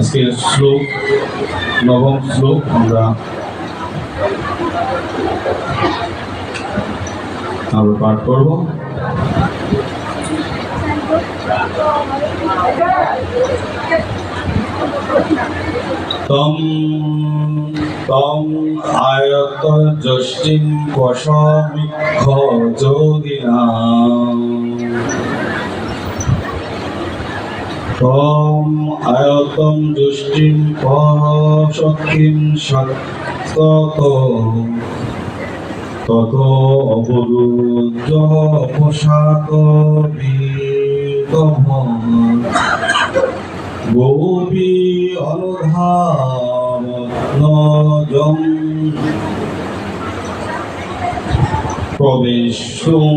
আজকের শ্লোক নবম শ্লোক আমরা আমরা পাঠ করব। তম তম আয়ত যষ্টিম পশমিক্ষ যোগিনা তম আয়তম দুষ্টিম পরশক্তিম সত্যত তত অবরুদ্ধ পোশাক গোপী অনুধাবনজম প্রবেশুং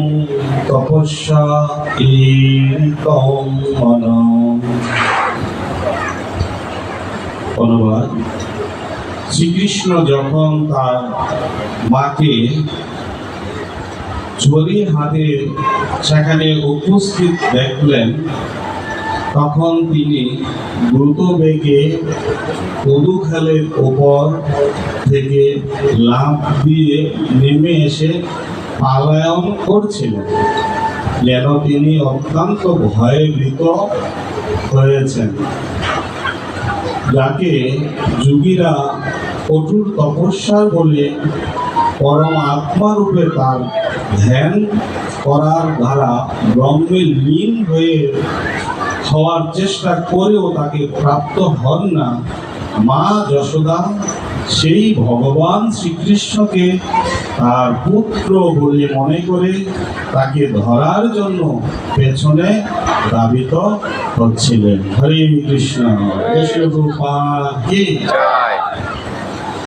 তপস্যা ইতম মনম অনুবাদ শ্রীকৃষ্ণ যখন তার মাকে ঝুলি হাতে সেখানে উপস্থিত দেখলেন, তখন তিনি দ্রুত বেগে কদুখালের ওপর থেকে লাফ দিয়ে নেমে এসে পালায়ন করছিলেন, যেন তিনি অত্যন্ত ভয়ে ভীত হয়েছেন। যাকে যোগীরা কঠোর তপস্যা বলে পরম আত্মারূপে তার ধ্যান করার দ্বারা ব্রহ্মে লীন হয়ে হওয়ার চেষ্টা করেও তাকে প্রাপ্ত হন না। মা যশোদা সেই ভগবান শ্রীকৃষ্ণকে তার পুত্র বলে মনে করে তাকে ধরার জন্য পেছনে দাবিত হচ্ছিলেন হরে কৃষ্ণ। কৃষ্ণ